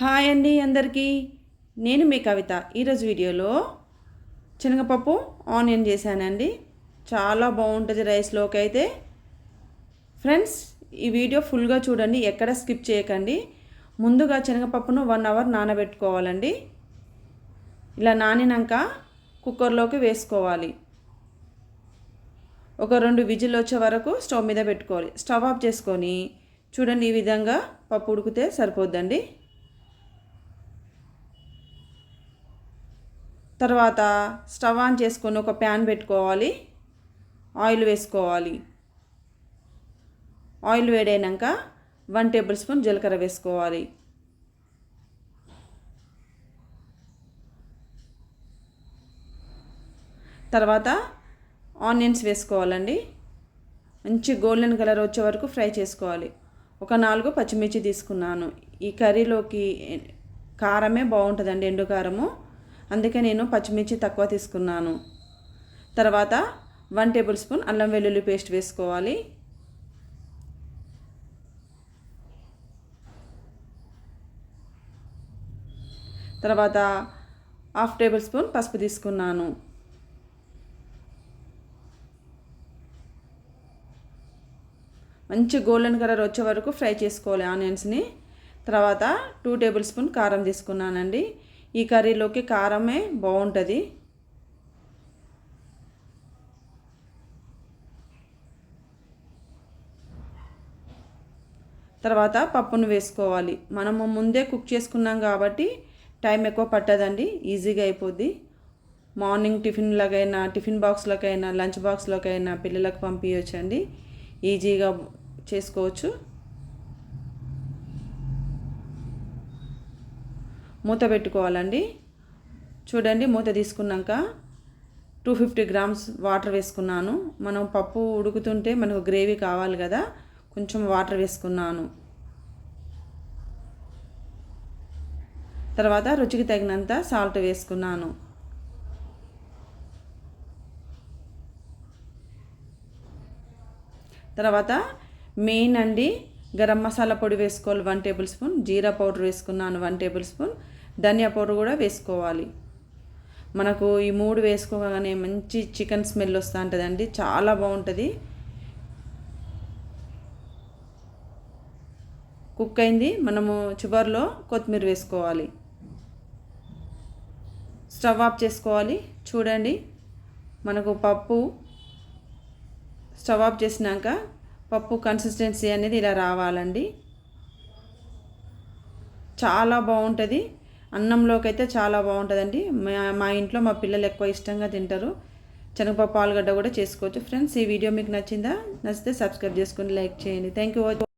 Hi అండి అందరికీ. నేను మీ కవిత. ఈరోజు వీడియోలో శనగపప్పు ఆనియన్ చేశానండి. చాలా బాగుంటుంది రైస్లోకి అయితే. ఫ్రెండ్స్ ఈ వీడియో ఫుల్గా చూడండి ఎక్కడ స్కిప్ చేయకండి. ముందుగా శనగపప్పును వన్ అవర్ నానబెట్టుకోవాలండి. ఇలా నానినాక కుక్కర్లోకి వేసుకోవాలి. ఒక రెండు విజిల్ వచ్చే వరకు స్టవ్ మీద పెట్టుకోవాలి. స్టవ్ ఆఫ్ చేసుకొని చూడండి ఈ విధంగా పప్పు ఉడికితే సరిపోద్దండి. తర్వాత స్టవ్ ఆన్ చేసుకొని ఒక ప్యాన్ పెట్టుకోవాలి. ఆయిల్ వేసుకోవాలి. ఆయిల్ వేడైనాక వన్ టేబుల్ స్పూన్ జీలకర్ర వేసుకోవాలి. తర్వాత ఆనియన్స్ వేసుకోవాలండి. మంచి గోల్డెన్ కలర్ వచ్చే వరకు ఫ్రై చేసుకోవాలి. ఒక నాలుగు పచ్చిమిర్చి తీసుకున్నాను. ఈ కర్రీలోకి కారమే బాగుంటుందండి ఎండు కారము. అందుకే నేను పచ్చిమిర్చి తక్కువ తీసుకున్నాను. తర్వాత వన్ టేబుల్ స్పూన్ అల్లం వెల్లుల్లి పేస్ట్ వేసుకోవాలి. తర్వాత హాఫ్ టేబుల్ స్పూన్ పసుపు తీసుకున్నాను. మంచి గోల్డెన్ కలర్ వచ్చే వరకు ఫ్రై చేసుకోవాలి ఆనియన్స్ని. తర్వాత టూ టేబుల్ స్పూన్ కారం తీసుకున్నానండి. ఈ కర్రీలోకి కారమే బాగుంటుంది. తర్వాత పప్పును వేసుకోవాలి. మనము ముందే కుక్ చేసుకున్నాం కాబట్టి టైం ఎక్కువ పట్టదండి ఈజీగా అయిపోద్ది. మార్నింగ్ టిఫిన్లకైనా టిఫిన్ బాక్స్లకైనా లంచ్ బాక్స్లకైనా పిల్లలకు పంపించండి ఈజీగా చేసుకోవచ్చు. మూత పెట్టుకోవాలండి. చూడండి మూత తీసుకున్నాక టూ ఫిఫ్టీ గ్రామ్స్ వాటర్ వేసుకున్నాను. మనం పప్పు ఉడుకుతుంటే మనకు గ్రేవీ కావాలి కదా కొంచెం వాటర్ వేసుకున్నాను. తర్వాత రుచికి తగినంత సాల్ట్ వేసుకున్నాను. తర్వాత మెయిన్ అండి గరం మసాలా పొడి వేసుకోవాలి వన్ టేబుల్ స్పూన్ జీరా పౌడర్ వేసుకున్నాను వన్ టేబుల్ స్పూన్ ధనియా పౌడర్ కూడా వేసుకోవాలి. మనకు ఈ మూడు వేసుకోగానే మంచి చికెన్ స్మెల్ వస్తూ ఉంటుందండి. చాలా బాగుంటుంది. కుక్ అయింది. మనము చివరిలో కొత్తిమీర వేసుకోవాలి. స్టవ్ ఆఫ్ చేసుకోవాలి. చూడండి. మనకు పప్పు స్టవ్ ఆఫ్ చేసినాక పప్పు కన్సిస్టెన్సీ అనేది ఇలా రావాలండి. చాలా బాగుంటుంది. అన్నంలోకి అయితే చాలా బాగుంటుందండి. మా ఇంట్లో మా పిల్లలు ఎక్కువ ఇష్టంగా తింటారు. శనగపప్పు ఆలుగడ్డ కూడా చేసుకోవచ్చు. ఫ్రెండ్స్ ఈ వీడియో మీకు నచ్చిందా? నచ్చితే సబ్స్క్రైబ్ చేసుకొని లైక్ చేయండి. Thank you